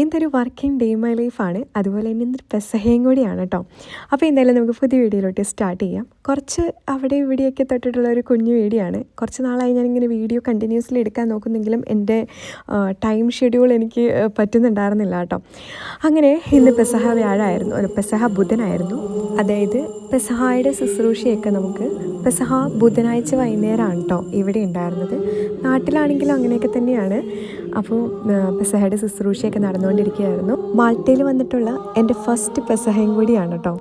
ഇന്നൊരു working day my ലൈഫാണ് അതുപോലെ തന്നെ ഇന്നൊരു പെസഹയും കൂടിയാണ് കേട്ടോ അപ്പോൾ എന്തായാലും നമുക്ക് പുതിയ വീഡിയോയിലോട്ട് സ്റ്റാർട്ട് ചെയ്യാം. കുറച്ച് അവിടെ ഇവിടെയൊക്കെ തൊട്ടിട്ടുള്ള ഒരു കുഞ്ഞു വീഡിയോ കുറച്ച് നാളായി ഞാനിങ്ങനെ വീഡിയോ കണ്ടിന്യൂസ്ലി എടുക്കാൻ നോക്കുന്നെങ്കിലും എന്റെ ടൈം ഷെഡ്യൂൾ എനിക്ക് പറ്റുന്നുണ്ടായിരുന്നില്ല കേട്ടോ അങ്ങനെ ഇന്ന് പെസഹ വ്യാഴായിരുന്നു. ഒരു പെസഹ ബുധനായിരുന്നു. അതായത് പെസഹായുടെ ശുശ്രൂഷയൊക്കെ നമുക്ക് പെസഹ ബുധനാഴ്ച വൈകുന്നേരമാണ് കേട്ടോ ഇവിടെ ഉണ്ടായിരുന്നത്. നാട്ടിലാണെങ്കിലും അങ്ങനെയൊക്കെ തന്നെയാണ്. അപ്പോൾ പെസഹയുടെ ശുശ്രൂഷയൊക്കെ നടന്നുകൊണ്ടിരിക്കുകയായിരുന്നു. മാൾട്ടയിൽ വന്നിട്ടുള്ള എന്റെ ഫസ്റ്റ് പെസഹയും കൂടിയാണ് കേട്ടോ.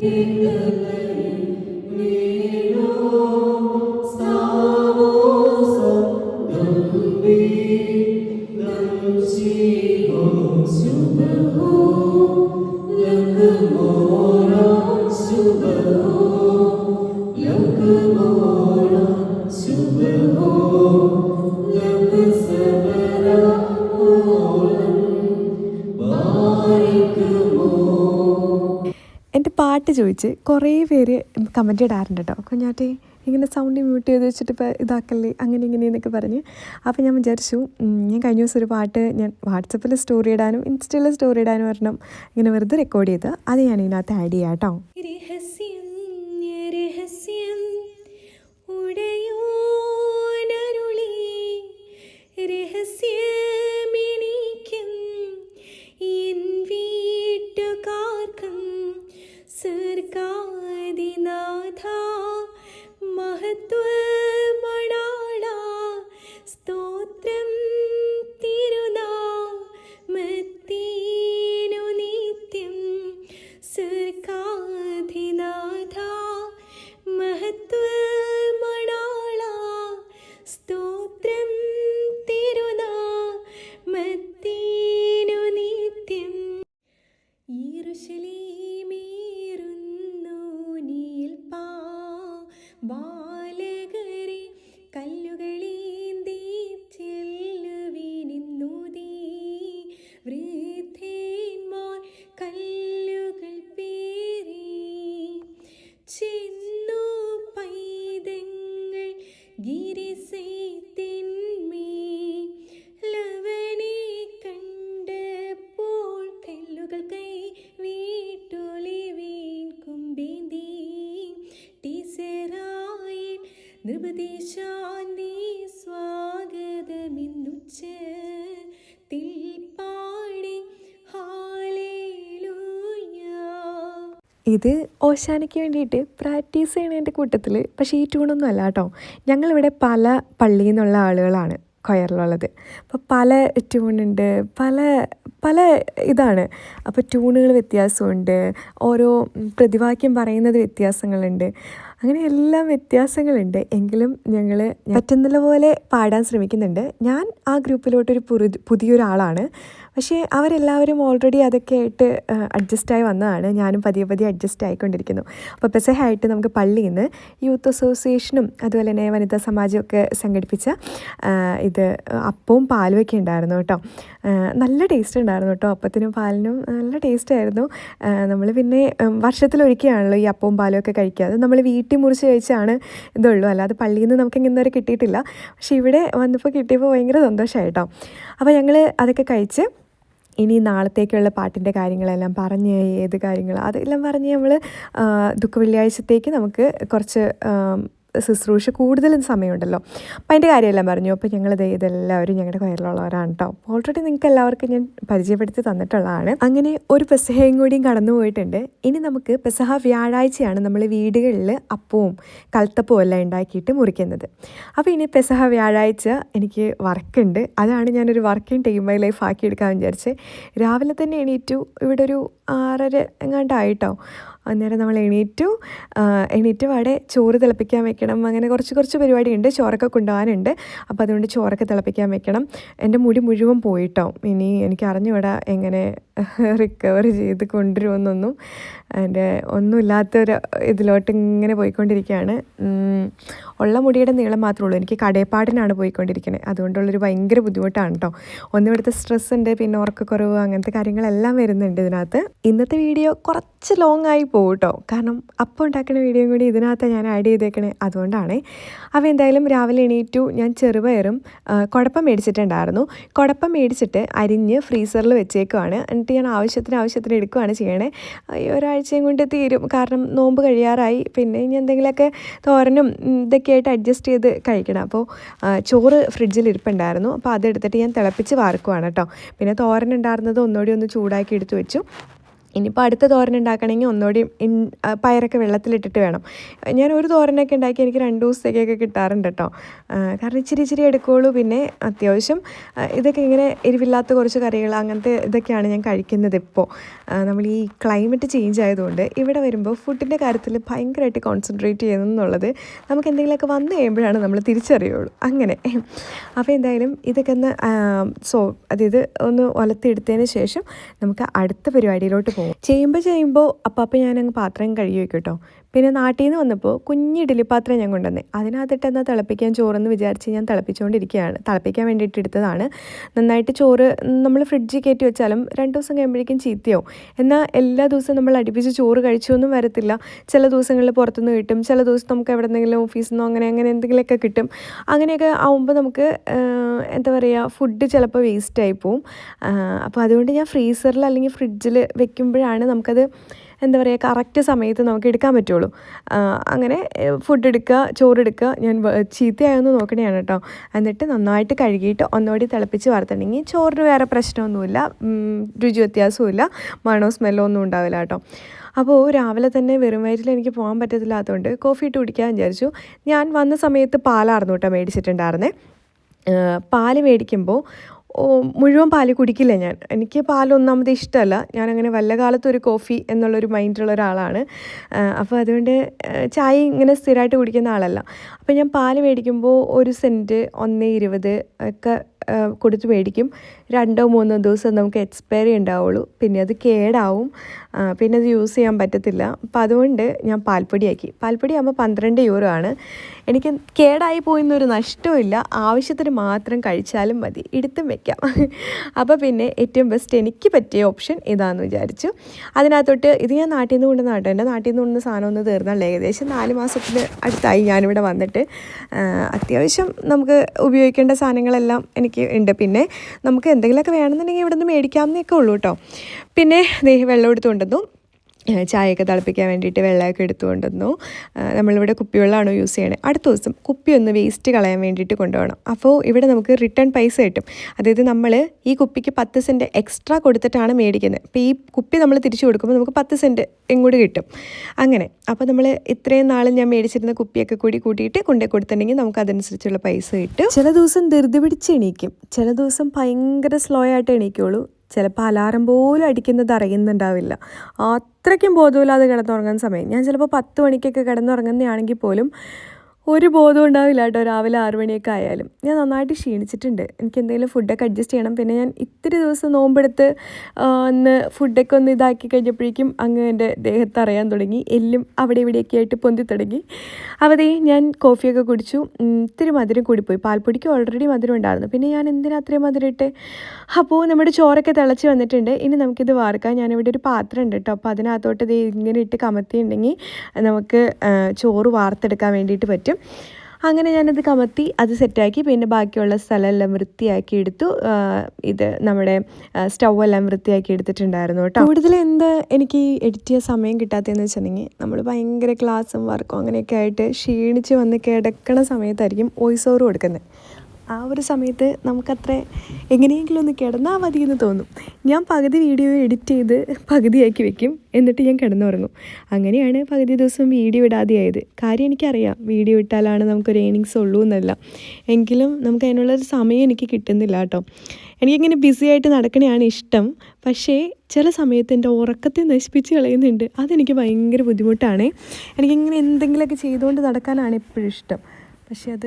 എന്റെ കുറേ പേര് കമന്റ് ഇടാറുണ്ട് കേട്ടോ കുഞ്ഞാട്ടി ഇങ്ങനെ സൗണ്ട് മ്യൂട്ട് ചെയ്ത് വെച്ചിട്ട് ഇപ്പോൾ ഇതാക്കല്ലേ അങ്ങനെ ഇങ്ങനെ എന്നൊക്കെ പറഞ്ഞ്. അപ്പോൾ ഞാൻ വിചാരിച്ചു ഞാൻ കഴിഞ്ഞ ദിവസം ഒരു പാട്ട് ഞാൻ വാട്സപ്പിൽ സ്റ്റോറി ഇടാനും ഇൻസ്റ്റയിൽ സ്റ്റോറി ഇടാനും ഒരെണ്ണം ഇങ്ങനെ വെറുതെ റെക്കോർഡ് ചെയ്ത് അത് ഞാൻ ഇതിനകത്ത് ആഡ് ചെയ്യാം കേട്ടോ ഇത് ഓശാനയ്ക്ക് വേണ്ടിയിട്ട് പ്രാക്ടീസ് ചെയ്യണതിന്റെ കൂട്ടത്തിൽ പക്ഷേ ഈ ട്യൂണൊന്നും അല്ല കേട്ടോ ഞങ്ങളിവിടെ പല പള്ളിയിൽ നിന്നുള്ള ആളുകളാണ് കൊയറിലുള്ളത്. അപ്പോൾ പല ട്യൂണുണ്ട് പല പല ഇതാണ്. അപ്പോൾ ട്യൂണുകൾ വ്യത്യാസമുണ്ട് ഓരോ പ്രതിവാക്യം പറയുന്നത് വ്യത്യാസങ്ങളുണ്ട്. അങ്ങനെ എല്ലാം വ്യത്യാസങ്ങളുണ്ട്. എങ്കിലും ഞങ്ങൾ പറ്റുന്നില്ല പോലെ പാടാൻ ശ്രമിക്കുന്നുണ്ട്. ഞാൻ ആ ഗ്രൂപ്പിലോട്ടൊരു പുതിയൊരാളാണ്. പക്ഷേ അവരെല്ലാവരും ഓൾറെഡി അതൊക്കെ ആയിട്ട് അഡ്ജസ്റ്റായി വന്നതാണ്. ഞാനും പതിയെ പതിയെ അഡ്ജസ്റ്റ് ആയിക്കൊണ്ടിരിക്കുന്നു. അപ്പോൾ പെസഹായിട്ട് നമുക്ക് പള്ളിയിൽ നിന്ന് യൂത്ത് അസോസിയേഷനും അതുപോലെ തന്നെ വനിതാ സമാജവും ഒക്കെ സംഘടിപ്പിച്ച ഇത് അപ്പവും പാലും ഒക്കെ ഉണ്ടായിരുന്നു കേട്ടോ. നല്ല ടേസ്റ്റ് ഉണ്ടായിരുന്നു കേട്ടോ. അപ്പത്തിനും പാലിനും നല്ല ടേസ്റ്റ് ആയിരുന്നു. നമ്മൾ പിന്നെ വർഷത്തിലൊരിക്കലാണല്ലോ ഈ അപ്പവും പാലും ഒക്കെ കഴിക്കുക. അത് നമ്മൾ വീട്ടിൽ മുറിച്ച് കഴിച്ചാണ് ഇതുള്ളൂ. അല്ലാതെ പള്ളിയിൽ നിന്ന് നമുക്ക് ഇങ്ങനെ വരെ കിട്ടിയിട്ടില്ല. പക്ഷേ ഇവിടെ വന്നപ്പോൾ കിട്ടിയപ്പോൾ ഭയങ്കര സന്തോഷമായി കേട്ടോ. അപ്പോൾ ഞങ്ങൾ അതൊക്കെ കഴിച്ച് ഇനി നാളത്തേക്കുള്ള പാട്ടിന്റെ കാര്യങ്ങളെല്ലാം പറഞ്ഞ് ഏത് കാര്യങ്ങൾ അതെല്ലാം പറഞ്ഞ് നമ്മൾ ദുഃഖ വെള്ളിയാഴ്ചത്തേക്ക് നമുക്ക് കുറച്ച് ശുശ്രൂഷ കൂടുതലും സമയമുണ്ടല്ലോ. അപ്പം അതിന്റെ കാര്യമെല്ലാം പറഞ്ഞു. അപ്പോൾ ഞങ്ങളിത് ഇതെല്ലാവരും ഞങ്ങളുടെ കയ്യിലുള്ളവരാണ് കേട്ടോ ഓൾറെഡി നിങ്ങൾക്ക് എല്ലാവർക്കും ഞാൻ പരിചയപ്പെടുത്തി തന്നിട്ടുള്ളതാണ്. അങ്ങനെ ഒരു പെസഹയും കൂടിയും കടന്നു പോയിട്ടുണ്ട്. ഇനി നമുക്ക് പെസഹ വ്യാഴാഴ്ചയാണ് നമ്മൾ വീടുകളിൽ അപ്പവും കൽത്തപ്പവും എല്ലാം ഉണ്ടാക്കിയിട്ട് മുറിക്കുന്നത്. അപ്പോൾ ഇനി പെസഹ വ്യാഴാഴ്ച എനിക്ക് വർക്കുണ്ട്. അതാണ് ഞാനൊരു വർക്കിംഗ് ടൈം മൈ ലൈഫ് ആക്കി എടുക്കാൻ വിചാരിച്ച്. രാവിലെ തന്നെ എണീറ്റു. ഇവിടെ ഒരു ആറര എങ്ങാണ്ടായിട്ടോ അന്നേരം നമ്മൾ എണീറ്റു എണീറ്റു പാടെ ചോറ് തിളപ്പിക്കാൻ വെക്കണം. അങ്ങനെ കുറച്ച് കുറച്ച് പരിപാടിയുണ്ട്. ചോറൊക്കെ കൊണ്ടുപോകാനുണ്ട്. അപ്പോൾ അതുകൊണ്ട് ചോറൊക്കെ തിളപ്പിക്കാൻ വെക്കണം. എന്റെ മുടി മുഴുവൻ പോയിട്ടോ. ഇനി എനിക്ക് അറിഞ്ഞുവിടാ എങ്ങനെ റിക്കവർ ചെയ്ത് കൊണ്ടുവരുമെന്നൊന്നും. എന്റെ ഒന്നുമില്ലാത്തൊരു ഇതിലോട്ട് ഇങ്ങനെ പോയിക്കൊണ്ടിരിക്കുകയാണ്. ഉള്ള മുടിയുടെ നീളം മാത്രമേ ഉള്ളൂ. എനിക്ക് കടയപ്പാടിനാണ് പോയിക്കൊണ്ടിരിക്കുന്നത് അതുകൊണ്ടുള്ളൊരു ഭയങ്കര ബുദ്ധിമുട്ടാണ് കേട്ടോ ഒന്നും ഇവിടുത്തെ സ്ട്രെസ് ഉണ്ട് പിന്നെ ഉറക്കക്കുറവ് അങ്ങനത്തെ കാര്യങ്ങളെല്ലാം വരുന്നുണ്ട് ഇതിനകത്ത്. ഇന്നത്തെ വീഡിയോ കുറച്ച് ലോങ് ആയി പോകും കേട്ടോ കാരണം അപ്പം ഉണ്ടാക്കുന്ന വീഡിയോയും കൂടി ഇതിനകത്ത് ഞാൻ ആഡ് ചെയ്തേക്കണേ. അതുകൊണ്ടാണ്. അപ്പോൾ എന്തായാലും രാവിലെ എണീറ്റു. ഞാൻ ചെറുപയറും കുഴപ്പം മേടിച്ചിട്ടുണ്ടായിരുന്നു. കുഴപ്പം മേടിച്ചിട്ട് അരിഞ്ഞ് ഫ്രീസറിൽ വെച്ചേക്കുവാണ്. എന്നിട്ട് ഞാൻ ആവശ്യത്തിന് ആവശ്യത്തിന് എടുക്കുകയാണ് ചെയ്യണേ. ഈ ഒരാഴ്ചയും കൊണ്ട് തീരും. കാരണം നോമ്പ് കഴിയാറായി. പിന്നെ ഇനി എന്തെങ്കിലുമൊക്കെ തോരനും ഉം, ഇതൊക്കെ ആയിട്ട് അഡ്ജസ്റ്റ് ചെയ്ത് കഴിക്കണം. അപ്പോൾ ചോറ് ഫ്രിഡ്ജിൽ ഇരിപ്പുണ്ടായിരുന്നു. അപ്പോൾ അതെടുത്തിട്ട് ഞാൻ തിളപ്പിച്ച് വാർക്കുവാണ് കേട്ടോ. പിന്നെ തോരൻ ഉണ്ടായിരുന്നത് ഒന്നുകൂടി ഒന്ന് ചൂടാക്കി എടുത്തു വെച്ചു. ഇനിയിപ്പോൾ അടുത്ത തോരൻ ഉണ്ടാക്കണമെങ്കിൽ ഒന്നുകൂടി പയറൊക്കെ വെള്ളത്തിലിട്ടിട്ട് വേണം. ഞാൻ ഒരു തോരനൊക്കെ ഉണ്ടാക്കി എനിക്ക് രണ്ട് ദിവസത്തേക്കൊക്കെ കിട്ടാറുണ്ട് കേട്ടോ. കാരണം ഇച്ചിരി ഇച്ചിരി എടുക്കുകയുള്ളൂ പിന്നെ അത്യാവശ്യം ഇതൊക്കെ ഇങ്ങനെ എരിവില്ലാത്ത കുറച്ച് കറികൾ അങ്ങനത്തെ ഇതൊക്കെയാണ് ഞാൻ കഴിക്കുന്നത് ഇപ്പോൾ. നമ്മൾ ഈ ക്ലൈമറ്റ് ചേഞ്ച് ആയതുകൊണ്ട് ഇവിടെ വരുമ്പോൾ ഫുഡിന്റെ കാര്യത്തിൽ ഭയങ്കരമായിട്ട് കോൺസെൻട്രേറ്റ് ചെയ്യുന്നുള്ളത് നമുക്ക് എന്തെങ്കിലുമൊക്കെ വന്നു കഴിയുമ്പോഴാണ് നമ്മൾ തിരിച്ചറിയുള്ളൂ. അങ്ങനെ. അപ്പോൾ എന്തായാലും ഇതൊക്കെ ഒന്ന് സോ അതായത് ഒന്ന് ഒലത്തിയെടുത്തതിന് ശേഷം നമുക്ക് അടുത്ത പരിപാടിയിലോട്ട് ചെയ്യുമ്പോൾ ചെയ്യുമ്പോൾ അപ്പം അപ്പം ഞാനങ്ങ് പാത്രം കഴുകി വെക്കും കേട്ടോ പിന്നെ നാട്ടിൽ നിന്ന് വന്നപ്പോൾ കുഞ്ഞ് ഇഡ്ഡലി പാത്രം ഞാൻ കൊണ്ടുവന്നേ. അതിനകത്തിട്ട് എന്നാൽ തിളപ്പിക്കാൻ ചോറെന്ന് വിചാരിച്ച് ഞാൻ തിളപ്പിച്ചുകൊണ്ടിരിക്കുകയാണ് തിളപ്പിക്കാൻ വേണ്ടിയിട്ട് എടുത്തതാണ്. നന്നായിട്ട് ചോറ് നമ്മൾ ഫ്രിഡ്ജിൽ കയറ്റി വെച്ചാലും രണ്ട് ദിവസം കഴിയുമ്പോഴേക്കും ചീത്തയാവും. എന്നാൽ എല്ലാ ദിവസവും നമ്മൾ അടുപ്പിച്ച് ചോറ് കഴിച്ചൊന്നും വരത്തില്ല. ചില ദിവസങ്ങളിൽ പുറത്തുനിന്ന് കിട്ടും. ചില ദിവസം നമുക്ക് എവിടെ എന്തെങ്കിലും ഓഫീസിൽ നിന്നോ അങ്ങനെ അങ്ങനെ എന്തെങ്കിലുമൊക്കെ കിട്ടും. അങ്ങനെയൊക്കെ ആവുമ്പോൾ നമുക്ക് എന്താ പറയുക ഫുഡ് ചിലപ്പോൾ വേസ്റ്റായി പോവും. അപ്പോൾ അതുകൊണ്ട് ഞാൻ ഫ്രീസറിൽ അല്ലെങ്കിൽ ഫ്രിഡ്ജിൽ വെക്കുമ്പോഴാണ് നമുക്കത് എന്താ പറയുക കറക്റ്റ് സമയത്ത് നമുക്ക് എടുക്കാൻ പറ്റുള്ളൂ. അങ്ങനെ ഫുഡ് എടുക്കുക ചോറ് എടുക്കുക ഞാൻ ചീത്തയായൊന്ന് നോക്കണതാണ് കേട്ടോ എന്നിട്ട് നന്നായിട്ട് കഴുകിയിട്ട് ഒന്നുകൂടി തിളപ്പിച്ച് വറുത്തിട്ടുണ്ടെങ്കിൽ ചോറിന് വേറെ പ്രശ്നമൊന്നുമില്ല രുചി വ്യത്യാസമില്ല മണോ സ്മെല്ലോ ഒന്നും ഉണ്ടാവില്ല കേട്ടോ അപ്പോൾ രാവിലെ തന്നെ വെറും വയറ്റിൽ എനിക്ക് പോകാൻ പറ്റത്തില്ലാത്തതുകൊണ്ട് കോഫി ഇട്ട് കുടിക്കാൻ വിചാരിച്ചു. ഞാൻ വന്ന സമയത്ത് പാലായിരുന്നു കേട്ടോ മേടിച്ചിട്ടുണ്ടായിരുന്നേ. പാൽ മേടിക്കുമ്പോൾ മുഴുവൻ പാൽ കുടിക്കില്ല ഞാൻ. എനിക്ക് പാൽ ഒന്നാമത് ഇഷ്ടമല്ല ഞാനങ്ങനെ വല്ല കാലത്തും ഒരു കോഫി എന്നുള്ളൊരു മൈൻഡുള്ള ഒരാളാണ്. അപ്പോൾ അതുകൊണ്ട് ചായ ഇങ്ങനെ സ്ഥിരമായിട്ട് കുടിക്കുന്ന ആളല്ല. അപ്പോൾ ഞാൻ പാൽ മേടിക്കുമ്പോൾ ഒരു സെന്റ് ഒന്ന് ഇരുപത് ഒക്കെ കൊടുത്ത് മേടിക്കും. രണ്ടോ മൂന്നോ ദിവസം നമുക്ക് എക്സ്പയറി ഉണ്ടാവുള്ളൂ. പിന്നെ അത് കേടാവും. പിന്നെ അത് യൂസ് ചെയ്യാൻ പറ്റത്തില്ല. അപ്പോൾ അതുകൊണ്ട് ഞാൻ പാൽപ്പൊടിയാക്കി. പാൽപ്പൊടി ആകുമ്പോൾ പന്ത്രണ്ട് യൂറോ ആണ്. എനിക്ക് കേടായി പോയെന്നൊരു നഷ്ടമില്ല ആവശ്യത്തിന് മാത്രം കഴിച്ചാലും മതി. എടുത്തും വെക്കാം. അപ്പോൾ പിന്നെ ഏറ്റവും ബെസ്റ്റ് എനിക്ക് പറ്റിയ ഓപ്ഷൻ ഇതാണെന്ന് വിചാരിച്ചു. അതിനകത്തോട്ട് ഇത് ഞാൻ നാട്ടിൽ നിന്ന് കൊണ്ട് കേട്ടോ എന്റെ നാട്ടിൽ നിന്ന് കൊണ്ടുവന്ന സാധനം ഒന്ന് തീർന്നാൽ ഏകദേശം നാല് മാസത്തിന് അടുത്തായി ഞാനിവിടെ വന്നിട്ട്. അത്യാവശ്യം നമുക്ക് ഉപയോഗിക്കേണ്ട സാധനങ്ങളെല്ലാം എനിക്ക് ഉണ്ട്. പിന്നെ നമുക്ക് എന്തെങ്കിലുമൊക്കെ വേണമെന്നുണ്ടെങ്കിൽ ഇവിടെ നിന്ന് മേടിക്കാമെന്നൊക്കെ ഉള്ളൂ കേട്ടോ. പിന്നെ വെള്ളം എടുത്ത് ചായയൊക്കെ തിളപ്പിക്കാൻ വേണ്ടിയിട്ട് വെള്ളമൊക്കെ എടുത്തുകൊണ്ട് വന്നു നമ്മളിവിടെ കുപ്പിവെള്ളമാണോ യൂസ് ചെയ്യണേ. അടുത്ത ദിവസം കുപ്പി ഒന്ന് വേസ്റ്റ് കളയാൻ വേണ്ടിയിട്ട് കൊണ്ടുപോകണം. അപ്പോൾ ഇവിടെ നമുക്ക് റിട്ടേൺ പൈസ കിട്ടും. അതായത് നമ്മൾ ഈ കുപ്പിക്ക് പത്ത് സെന്റ് എക്സ്ട്രാ കൊടുത്തിട്ടാണ് മേടിക്കുന്നത്. അപ്പോൾ ഈ കുപ്പി നമ്മൾ തിരിച്ചു കൊടുക്കുമ്പോൾ നമുക്ക് പത്ത് സെന്റ് ഇങ്ങോട്ട് കിട്ടും. അങ്ങനെ. അപ്പോൾ നമ്മൾ ഇത്രയും നാളും ഞാൻ മേടിച്ചിരുന്ന കുപ്പിയൊക്കെ കൂടി കൂട്ടിയിട്ട് കൊണ്ടേ കൊടുത്തിട്ടുണ്ടെങ്കിൽ നമുക്ക് അതനുസരിച്ചുള്ള പൈസ കിട്ടും. ചില ദിവസം ധൃതി പിടിച്ച് എണീക്കും. ചില ദിവസം ഭയങ്കര സ്ലോ ആയിട്ട് എണീക്കുള്ളൂ. ചിലപ്പോൾ അലാറം പോലും അടിക്കുന്നത് അറിയുന്നുണ്ടാവില്ല. അത്രയ്ക്കും ബോധമില്ലാതെ കിടന്നുറങ്ങുന്ന സമയം. ഞാൻ ചിലപ്പോൾ പത്ത് മണിക്കൊക്കെ കിടന്നുറങ്ങുന്നതാണെങ്കിൽ പോലും ഒരു ബോധം ഉണ്ടാവില്ല കേട്ടോ രാവിലെ ആറ് മണിയൊക്കെ ആയാലും. ഞാൻ നന്നായിട്ട് ക്ഷീണിച്ചിട്ടുണ്ട്. എനിക്ക് എന്തെങ്കിലും ഫുഡൊക്കെ അഡ്ജസ്റ്റ് ചെയ്യണം. പിന്നെ ഞാൻ ഇത്തിരി ദിവസം നോമ്പെടുത്ത് ഒന്ന് ഫുഡൊക്കെ ഒന്ന് ഇതാക്കി കഴിഞ്ഞപ്പോഴേക്കും അങ്ങ് എന്റെ ദേഹത്ത് അറിയാൻ തുടങ്ങി. എല്ലും അവിടെ ഇവിടെയൊക്കെ ആയിട്ട് പൊന്തി തുടങ്ങി. അവതേ ഞാൻ കോഫിയൊക്കെ കുടിച്ചു. ഇത്തിരി മധുരം കൂടിപ്പോയി. പാൽപ്പൊടിക്ക് ഓൾറെഡി മധുരം ഉണ്ടായിരുന്നു. പിന്നെ ഞാൻ എന്തിനാ അത്രയും മധുരം ഇട്ട്? അപ്പോൾ നമ്മുടെ ചോറൊക്കെ തിളച്ച് വന്നിട്ടുണ്ട്. ഇനി നമുക്കിത് വാർക്കാം ഞാനിവിടെ ഒരു പാത്രം ഉണ്ട് കേട്ടോ. അപ്പോൾ അതിനകത്തോട്ട് ഇത് ഇങ്ങനെ ഇട്ട് കമത്തിയുണ്ടെങ്കിൽ നമുക്ക് ചോറ് വാർത്തെടുക്കാൻ വേണ്ടിയിട്ട് പറ്റും. അങ്ങനെ ഞാനത് കമത്തി അത് സെറ്റാക്കി പിന്നെ ബാക്കിയുള്ള സ്ഥലമെല്ലാം വൃത്തിയാക്കി എടുത്തു. ഇത് നമ്മുടെ സ്റ്റൗ എല്ലാം വൃത്തിയാക്കി എടുത്തിട്ടുണ്ടായിരുന്നു കേട്ടോ. കൂടുതൽ എന്ത് എനിക്ക് എഡിറ്റ് ചെയ്യാൻ സമയം കിട്ടാത്തതെന്ന് വെച്ചിട്ടുണ്ടെങ്കിൽ നമ്മൾ ഭയങ്കര ക്ലാസ്സും വർക്കും അങ്ങനെയൊക്കെ ആയിട്ട് ക്ഷീണിച്ച് വന്ന് കിടക്കണ സമയത്തായിരിക്കും വോയിസ് ഓവർ കൊടുക്കുന്നത്. ആ ഒരു സമയത്ത് നമുക്കത്ര എങ്ങനെയെങ്കിലും ഒന്ന് കിടന്നാൽ മതി എന്ന് തോന്നും. ഞാൻ പകുതി വീഡിയോ എഡിറ്റ് ചെയ്ത് പകുതിയാക്കി വെക്കും. എന്നിട്ട് ഞാൻ കിടന്നുറങ്ങും. അങ്ങനെയാണ് പകുതി ദിവസം വീഡിയോ ഇടാതെയായത്. കാര്യം എനിക്കറിയാം. വീഡിയോ ഇട്ടാലാണ് നമുക്കൊരു ഏണിങ്സ് ഉള്ളൂ എന്നല്ല. എങ്കിലും നമുക്ക് അതിനുള്ളൊരു സമയം എനിക്ക് കിട്ടുന്നില്ല കേട്ടോ. എനിക്കിങ്ങനെ ബിസി ആയിട്ട് നടക്കണതാണ് ഇഷ്ടം. പക്ഷേ ചില സമയത്ത് എന്റെ ഉറക്കത്തെ നശിപ്പിച്ച് കളയുന്നുണ്ട്. അതെനിക്ക് ഭയങ്കര ബുദ്ധിമുട്ടാണ്. എനിക്കിങ്ങനെ എന്തെങ്കിലുമൊക്കെ ചെയ്തുകൊണ്ട് നടക്കാനാണ് എപ്പോഴും ഇഷ്ടം. പക്ഷേ അത്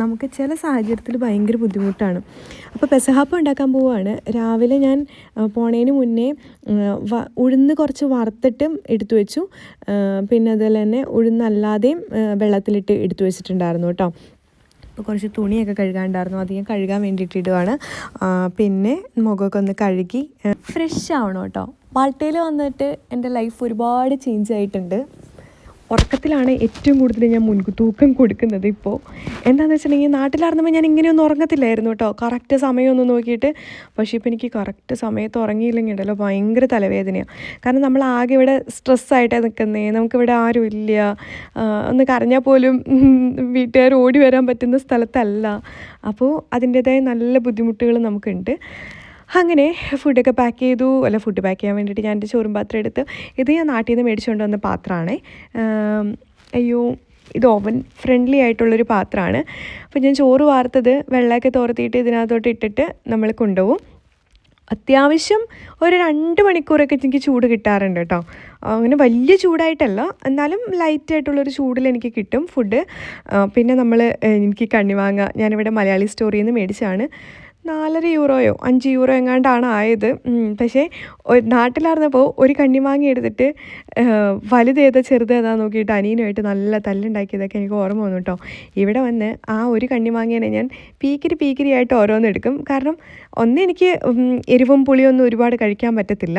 നമുക്ക് ചില സാഹചര്യത്തിൽ ഭയങ്കര ബുദ്ധിമുട്ടാണ്. അപ്പോൾ പെസഹാപ്പ് ഉണ്ടാക്കാൻ പോവുകയാണ്. രാവിലെ ഞാൻ പോണേന് മുന്നേ ഉഴുന്ന് കുറച്ച് വറുത്തിട്ടും എടുത്തു വെച്ചു. പിന്നെ അതുപോലെ തന്നെ ഉഴുന്നല്ലാതെയും വെള്ളത്തിലിട്ട് എടുത്തു വെച്ചിട്ടുണ്ടായിരുന്നു കേട്ടോ. അപ്പോൾ കുറച്ച് തുണിയൊക്കെ കഴുകാനുണ്ടായിരുന്നു. അത് ഞാൻ കഴുകാൻ വേണ്ടിയിട്ട് ഇടുവാണ്. പിന്നെ മുഖമൊക്കെ ഒന്ന് കഴുകി ഫ്രഷ് ആവണം കേട്ടോ. മാൾട്ടയിൽ വന്നിട്ട് എന്റെ ലൈഫ് ഒരുപാട് ചേഞ്ച് ആയിട്ടുണ്ട്. ഉറക്കത്തിലാണ് ഏറ്റവും കൂടുതൽ ഞാൻ മുൻതൂക്കം കൊടുക്കുന്നത് ഇപ്പോൾ എന്താണെന്ന് വെച്ചിട്ടുണ്ടെങ്കിൽ നാട്ടിലായിരുന്നപ്പോൾ ഞാൻ ഇങ്ങനെയൊന്നും ഉറങ്ങത്തില്ലായിരുന്നു കേട്ടോ. കറക്റ്റ് സമയമൊന്നും നോക്കിയിട്ട്. പക്ഷേ ഇപ്പോൾ എനിക്ക് കറക്റ്റ് സമയത്ത് ഉറങ്ങിയില്ലെങ്കിൽ ഉണ്ടല്ലോ ഭയങ്കര തലവേദനയാണ് കാരണം നമ്മൾ ആകെ ഇവിടെ സ്ട്രെസ്സായിട്ടാണ് നിൽക്കുന്നത് നമുക്കിവിടെ ആരും ഇല്ല. ഒന്ന് കരഞ്ഞാൽ പോലും വീട്ടുകാർ ഓടി വരാൻ പറ്റുന്ന സ്ഥലത്തല്ല. അപ്പോൾ അതിന്റേതായ നല്ല ബുദ്ധിമുട്ടുകൾ നമുക്കുണ്ട്. അങ്ങനെ ഫുഡൊക്കെ പാക്ക് ചെയ്തു. അല്ല ഫുഡ് പാക്ക് ചെയ്യാൻ വേണ്ടിയിട്ട് ഞാൻ എന്റെ ചോറും പാത്രം എടുത്ത് ഇത് ഞാൻ നാട്ടിൽ നിന്ന് മേടിച്ചുകൊണ്ട് വന്ന പാത്രമാണ്. അയ്യോ ഇത് ഓവൻ ഫ്രണ്ട്ലി ആയിട്ടുള്ളൊരു പാത്രമാണ്. അപ്പോൾ ഞാൻ ചോറ് വാർത്തത് വെള്ളമൊക്കെ തോർത്തിയിട്ട് ഇതിനകത്തോട്ട് ഇട്ടിട്ട് നമ്മൾ കൊണ്ടുപോകും. അത്യാവശ്യം ഒരു രണ്ട് മണിക്കൂറൊക്കെ എനിക്ക് ചൂട് കിട്ടാറുണ്ട് കേട്ടോ. അങ്ങനെ വലിയ ചൂടായിട്ടല്ല എന്നാലും ലൈറ്റായിട്ടുള്ളൊരു ചൂടിൽ എനിക്ക് കിട്ടും ഫുഡ് പിന്നെ നമ്മൾ എനിക്ക് കണ്ണിമാങ്ങ ഞാനിവിടെ മലയാളി സ്റ്റോറിയിൽ നിന്ന് മേടിച്ചാണ് നാലര യൂറോയോ അഞ്ച് യൂറോ എങ്ങാണ്ടാണ് ആയത്. പക്ഷേ നാട്ടിലായിരുന്നപ്പോൾ ഒരു കണ്ണിമാങ്ങി എടുത്തിട്ട് വലുതേതാ ചെറുതേതാ നോക്കിയിട്ട് അനിയനുമായിട്ട് നല്ല തല്ലുണ്ടാക്കിയതൊക്കെ എനിക്ക് ഓർമ്മ വന്നു കേട്ടോ ഇവിടെ വന്ന് ആ ഒരു കണ്ണിമാങ്ങേനെ ഞാൻ പീക്കിരി ഓരോന്ന് എടുക്കും. കാരണം ഒന്ന് എനിക്ക് എരിവും പുളിയൊന്നും ഒരുപാട് കഴിക്കാൻ പറ്റത്തില്ല.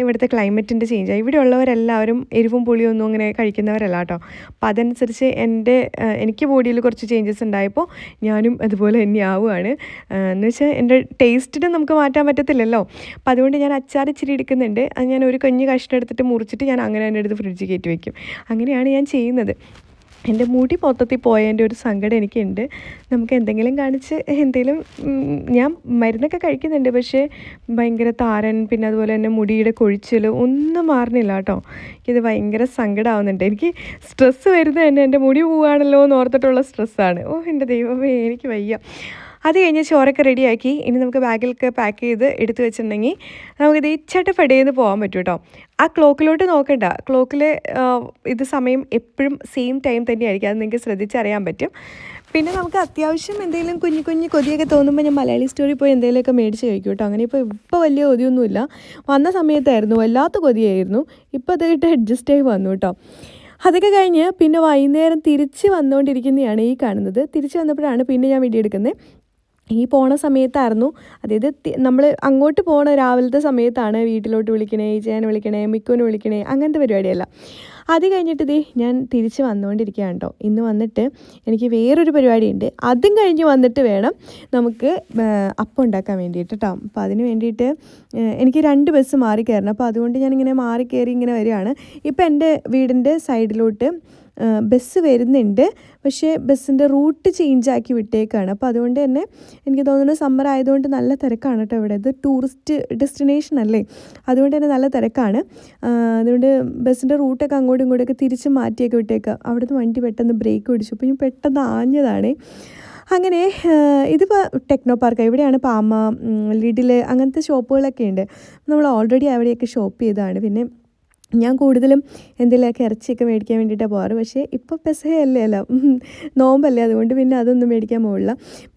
ഇവിടുത്തെ ക്ലൈമറ്റിന്റെ ചേഞ്ചാണ് ഇവിടെ ഉള്ളവരെല്ലാവരും എരിവും പുളിയൊന്നും അങ്ങനെ കഴിക്കുന്നവരല്ല കേട്ടോ അപ്പോൾ അതനുസരിച്ച് എന്റെ എനിക്ക് ബോഡിയിൽ കുറച്ച് ചേഞ്ചസ് ഉണ്ടായപ്പോൾ ഞാനും അതുപോലെ തന്നെ ആവുകയാണ് എന്ന് വെച്ചാൽ എന്റെ ടേസ്റ്റിന് നമുക്ക് മാറ്റാൻ പറ്റത്തില്ലല്ലോ. അപ്പം അതുകൊണ്ട് ഞാൻ അച്ചാർ ഇച്ചിരി എടുക്കുന്നുണ്ട്. അത് ഞാൻ ഒരു കഞ്ഞി കഷ്ണം എടുത്തിട്ട് മുറിച്ചിട്ട് ഞാൻ അങ്ങനെ തന്നെ എടുത്ത് ഫ്രിഡ്ജിൽ കയറ്റി വയ്ക്കും അങ്ങനെയാണ് ഞാൻ ചെയ്യുന്നത്. എന്റെ മുടി മൊത്തത്തിൽ പോയതിന്റെ ഒരു സങ്കടം എനിക്കുണ്ട്. നമുക്ക് എന്തെങ്കിലും കാണിച്ച് എന്തെങ്കിലും ഞാൻ മരുന്നൊക്കെ കഴിക്കുന്നുണ്ട്. പക്ഷേ ഭയങ്കര താരൻ പിന്നെ അതുപോലെ തന്നെ മുടിയുടെ കൊഴിച്ചിൽ ഒന്നും മാറുന്നില്ല കേട്ടോ. എനിക്കത് ഭയങ്കര സങ്കടമാവുന്നുണ്ട് എനിക്ക് സ്ട്രെസ്സ് വരുന്നത് തന്നെ എന്റെ മുടി പോവുകയാണല്ലോ എന്ന് ഓർത്തിട്ടുള്ള സ്ട്രെസ്സാണ്. ഓ എന്റെ ദൈവമേ എനിക്ക് വയ്യ. അത് കഴിഞ്ഞ് ചോറൊക്കെ റെഡിയാക്കി ഇനി നമുക്ക് ബാഗിലൊക്കെ പാക്ക് ചെയ്ത് എടുത്തു വെച്ചിട്ടുണ്ടെങ്കിൽ നമുക്കിത് ഇച്ചട്ട് ചെയ്ത് പോകാൻ പറ്റും കേട്ടോ ആ ക്ലോക്കിലോട്ട് നോക്കണ്ട. ക്ലോക്കിൽ ഇത് സമയം എപ്പോഴും സെയിം ടൈം തന്നെയായിരിക്കും. അത് നിങ്ങൾക്ക് ശ്രദ്ധിച്ചറിയാൻ പറ്റും. പിന്നെ നമുക്ക് അത്യാവശ്യം എന്തെങ്കിലും കുഞ്ഞു കുഞ്ഞു കൊതിയൊക്കെ തോന്നുമ്പോൾ ഞാൻ മലയാളി സ്റ്റോറി പോയി എന്തെങ്കിലുമൊക്കെ മേടിച്ച് കഴിക്കും കേട്ടോ അങ്ങനെ ഇപ്പോൾ ഇപ്പോൾ വലിയ കൊതിയൊന്നുമില്ല. വന്ന സമയത്തായിരുന്നു. വല്ലാത്ത കൊതിയായിരുന്നു. ഇപ്പോൾ അത് കിട്ട് അഡ്ജസ്റ്റ് ആയി വന്നു കേട്ടോ അതൊക്കെ കഴിഞ്ഞ് പിന്നെ വൈകുന്നേരം തിരിച്ച് വന്നുകൊണ്ടിരിക്കുന്നതാണ് ഈ കാണുന്നത്. തിരിച്ച് വന്നപ്പോഴാണ് പിന്നെ ഞാൻ വീഡിയോ എടുക്കുന്നത്. ഈ പോണ സമയത്തായിരുന്നു. അതായത് നമ്മൾ അങ്ങോട്ട് പോണ രാവിലത്തെ സമയത്താണ് വീട്ടിലോട്ട് വിളിക്കണേ ചേനെ വിളിക്കണേ മിക്കുവിനെ വിളിക്കണേ അങ്ങനത്തെ പരിപാടിയല്ല. അത് കഴിഞ്ഞിട്ട് ദേ ഞാൻ തിരിച്ച് വന്നുകൊണ്ടിരിക്കുകയാണ് കേട്ടോ. ഇന്ന് വന്നിട്ട് എനിക്ക് വേറൊരു പരിപാടിയുണ്ട്. അതും കഴിഞ്ഞ് വന്നിട്ട് വേണം നമുക്ക് അപ്പം ഉണ്ടാക്കാൻ വേണ്ടിയിട്ട് കേട്ടോ. അപ്പോൾ അതിന് വേണ്ടിയിട്ട് എനിക്ക് രണ്ട് ബസ് മാറി കയറണം. അപ്പോൾ അതുകൊണ്ട് ഞാനിങ്ങനെ മാറി കയറി ഇങ്ങനെ വരികയാണ്. ഇപ്പോൾ എന്റെ വീടിന്റെ സൈഡിലോട്ട് ബസ് വരുന്നുണ്ട്. പക്ഷേ ബസ്സിന്റെ റൂട്ട് ചേഞ്ച് ആക്കി വിട്ടേക്കാണ്. അപ്പോൾ അതുകൊണ്ട് തന്നെ എനിക്ക് തോന്നുന്നു സമ്മർ ആയതുകൊണ്ട് നല്ല തിരക്കാണ് കേട്ടോ ഇവിടെ. ഇത് ടൂറിസ്റ്റ് ഡെസ്റ്റിനേഷൻ അല്ലേ? അതുകൊണ്ട് തന്നെ നല്ല തിരക്കാണ്. അതുകൊണ്ട് ബസ്സിന്റെ റൂട്ടൊക്കെ അങ്ങോട്ടും ഇങ്ങോട്ടൊക്കെ തിരിച്ച് മാറ്റിയൊക്കെ വിട്ടേക്കുക അവിടുന്ന് വണ്ടി പെട്ടെന്ന് ബ്രേക്ക് പിടിച്ചു. അപ്പോൾ ഞാൻ പെട്ടെന്ന് ആഞ്ഞതാണ്. അങ്ങനെ ഇതിപ്പോൾ ടെക്നോ പാർക്ക് ഇവിടെയാണ് പാമ ലിഡിൽ അങ്ങനത്തെ ഷോപ്പുകളൊക്കെ ഉണ്ട്. നമ്മൾ ഓൾറെഡി അവിടെയൊക്കെ ഷോപ്പ് ചെയ്തതാണ്. പിന്നെ ഞാൻ കൂടുതലും എന്തെങ്കിലുമൊക്കെ ഇറച്ചിയൊക്കെ മേടിക്കാൻ വേണ്ടിയിട്ടാണ് പോകാറ്. പക്ഷേ ഇപ്പോൾ പെസഹയല്ലേ അല്ല. നോമ്പല്ലേ. അതുകൊണ്ട് പിന്നെ അതൊന്നും മേടിക്കാൻ പോകില്ല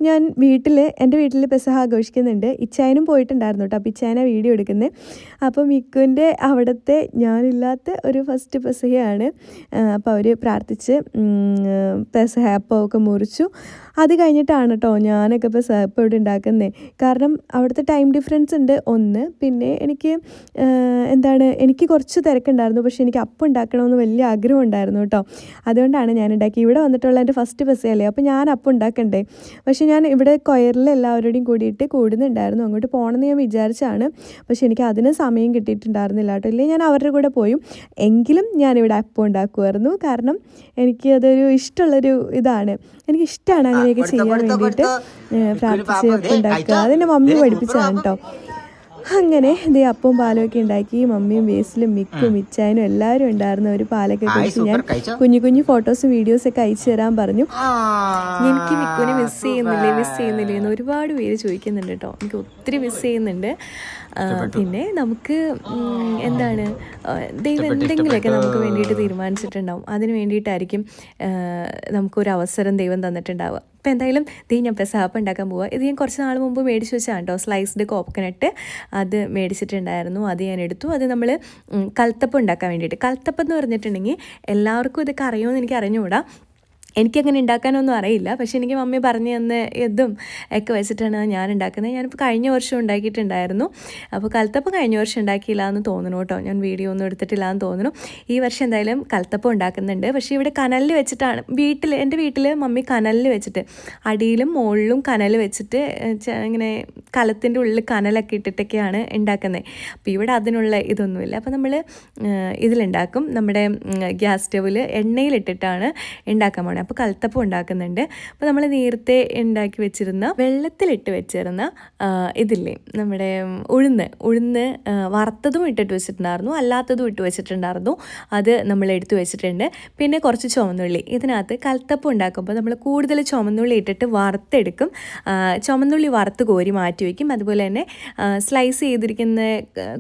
ഞാൻ വീട്ടിൽ എന്റെ വീട്ടിൽ പെസഹ ആഘോഷിക്കുന്നുണ്ട്. ഇച്ചായനും പോയിട്ടുണ്ടായിരുന്നു കേട്ടോ. അപ്പോൾ ഇച്ചായന വീഡിയോ എടുക്കുന്നത്. അപ്പോൾ മിക്കുവിന്റെ അവിടുത്തെ ഞാനില്ലാത്ത ഒരു ഫസ്റ്റ് പെസഹയാണ്. അപ്പോൾ അവർ പ്രാർത്ഥിച്ച് പെസഹ പെസഹ അപ്പമൊക്കെ മുറിച്ചു. അത് കഴിഞ്ഞിട്ടാണ് കേട്ടോ ഞാനൊക്കെ ഇപ്പോൾ സേപ്പ് ഇവിടെ ഉണ്ടാക്കുന്നത്. കാരണം അവിടുത്തെ ടൈം ഡിഫറൻസ് ഉണ്ട്. ഒന്ന് പിന്നെ എനിക്ക് എന്താണ് എനിക്ക് കുറച്ച് തിരക്കുണ്ടായിരുന്നു പക്ഷേ എനിക്ക് അപ്പം ഉണ്ടാക്കണമെന്ന് വലിയ ആഗ്രഹം ഉണ്ടായിരുന്നു കേട്ടോ. അതുകൊണ്ടാണ് ഞാൻ ഉണ്ടാക്കി ഇവിടെ വന്നിട്ടുള്ള എന്റെ ഫസ്റ്റ് ബസ്സല്ലേ അപ്പോൾ ഞാൻ അപ്പം ഉണ്ടാക്കണ്ടേ? പക്ഷേ ഞാൻ ഇവിടെ കൊയറിൽ എല്ലാവരോടും കൂടിയിട്ട് കൂടുന്നുണ്ടായിരുന്നു. അങ്ങോട്ട് പോകണമെന്ന് ഞാൻ വിചാരിച്ചാണ്. പക്ഷേ എനിക്ക് അതിന് സമയം കിട്ടിയിട്ടുണ്ടായിരുന്നില്ല കേട്ടോ. ഇല്ലെങ്കിൽ ഞാൻ അവരുടെ കൂടെ പോയും. എങ്കിലും ഞാനിവിടെ അപ്പം ഉണ്ടാക്കുമായിരുന്നു. കാരണം എനിക്ക് അതൊരു ഇഷ്ടമുള്ളൊരു ഇതാണ്. എനിക്ക് ഇഷ്ടമാണ് അങ്ങനെയൊക്കെ ചെയ്യാൻ വേണ്ടിയിട്ട് പ്രാർത്ഥിച്ച് അപ്പം ഉണ്ടാക്കുക. അതെന്റെ മമ്മി പഠിപ്പിച്ചതാണ് കേട്ടോ. അങ്ങനെ ഇതേ അപ്പവും പാലും ഒക്കെ ഉണ്ടാക്കി മമ്മിയും വേസ്റ്റിലും മിക്കും മിച്ചായനും എല്ലാവരും ഉണ്ടായിരുന്ന ഒരു പാലൊക്കെ കഴിച്ച് ഞാൻ കുഞ്ഞു കുഞ്ഞു ഫോട്ടോസും വീഡിയോസും ഒക്കെ അയച്ചു തരാൻ പറഞ്ഞു. എനിക്ക് മിക്കുവിനെ മിസ് ചെയ്യുന്നില്ലേ മിസ് ചെയ്യുന്നില്ലേ എന്ന് ഒരുപാട് പേര് ചോദിക്കുന്നുണ്ട് കേട്ടോ. എനിക്ക് ഒത്തിരി മിസ് ചെയ്യുന്നുണ്ട്. പിന്നെ നമുക്ക് എന്താണ് ദൈവം എന്തെങ്കിലുമൊക്കെ നമുക്ക് വേണ്ടിയിട്ട് തീരുമാനിച്ചിട്ടുണ്ടാവും. അതിന് വേണ്ടിയിട്ടായിരിക്കും നമുക്കൊരു അവസരം ദൈവം തന്നിട്ടുണ്ടാവുക. അപ്പോൾ എന്തായാലും ദീ ഞാൻ പെസാപ്പ് ഉണ്ടാക്കാൻ പോവുക ഇത് ഞാൻ കുറച്ച് നാൾ മുമ്പ് മേടിച്ച് വെച്ചാണ് കേട്ടോ സ്ലൈസ്ഡ് കോക്കനട്ട് അത് മേടിച്ചിട്ടുണ്ടായിരുന്നു. അത് ഞാൻ എടുത്തു. അത് നമ്മൾ കൽത്തപ്പം ഉണ്ടാക്കാൻ വേണ്ടിയിട്ട്. കൽത്തപ്പം എന്ന് പറഞ്ഞിട്ടുണ്ടെങ്കിൽ എല്ലാവർക്കും ഇതൊക്കെ അറിയുമെന്ന് എനിക്ക് അറിഞ്ഞുകൂടാ. എനിക്കങ്ങനെ ഉണ്ടാക്കാനൊന്നും അറിയില്ല. പക്ഷേ എനിക്ക് മമ്മി പറഞ്ഞു തന്ന ഇതും ഒക്കെ വെച്ചിട്ടാണ് ഞാൻ ഉണ്ടാക്കുന്നത്. ഞാനിപ്പോൾ കഴിഞ്ഞ വർഷം ഉണ്ടാക്കിയിട്ടുണ്ടായിരുന്നു. അപ്പോൾ കലത്തപ്പം കഴിഞ്ഞ വർഷം ഉണ്ടാക്കിയില്ല എന്ന് തോന്നുന്നു കേട്ടോ. ഞാൻ വീഡിയോ ഒന്നും എടുത്തിട്ടില്ല എന്ന് തോന്നുന്നു. ഈ വർഷം എന്തായാലും കലത്തപ്പം ഉണ്ടാക്കുന്നുണ്ട്. പക്ഷേ ഇവിടെ കനലിൽ വെച്ചിട്ടാണ് വീട്ടിൽ എന്റെ വീട്ടിൽ മമ്മി കനലിൽ വെച്ചിട്ട് അടിയിലും മുകളിലും കനൽ വെച്ചിട്ട് ഇങ്ങനെ കലത്തിന്റെ ഉള്ളിൽ കനലൊക്കെ ഇട്ടിട്ടൊക്കെയാണ് ഉണ്ടാക്കുന്നത്. അപ്പോൾ ഇവിടെ അതിനുള്ള ഇതൊന്നുമില്ല. അപ്പോൾ നമ്മൾ ഇതിലുണ്ടാക്കും. നമ്മുടെ ഗ്യാസ് സ്റ്റവിൽ എണ്ണയിലിട്ടിട്ടാണ് ഉണ്ടാക്കാൻ പോണത് അപ്പോൾ കൽത്തപ്പം ഉണ്ടാക്കുന്നുണ്ട്. അപ്പോൾ നമ്മൾ നേരത്തെ ഉണ്ടാക്കി വെച്ചിരുന്ന വെള്ളത്തിലിട്ട് വെച്ചിരുന്ന ഇതില്ലേ നമ്മുടെ ഉഴുന്ന് ഉഴുന്ന് വറുത്തതും ഇട്ടിട്ട് വെച്ചിട്ടുണ്ടായിരുന്നു. അല്ലാത്തതും ഇട്ട് വെച്ചിട്ടുണ്ടായിരുന്നു. അത് നമ്മൾ എടുത്തു വെച്ചിട്ടുണ്ട്. പിന്നെ കുറച്ച് ചുമന്നുള്ളി ഇതിനകത്ത് കൽത്തപ്പം ഉണ്ടാക്കുമ്പോൾ നമ്മൾ കൂടുതൽ ചുമന്നുള്ളി ഇട്ടിട്ട് വറുത്തെടുക്കും. ചുമന്നുള്ളി വറുത്ത് കോരി മാറ്റി വയ്ക്കും. അതുപോലെ തന്നെ സ്ലൈസ് ചെയ്തിരിക്കുന്ന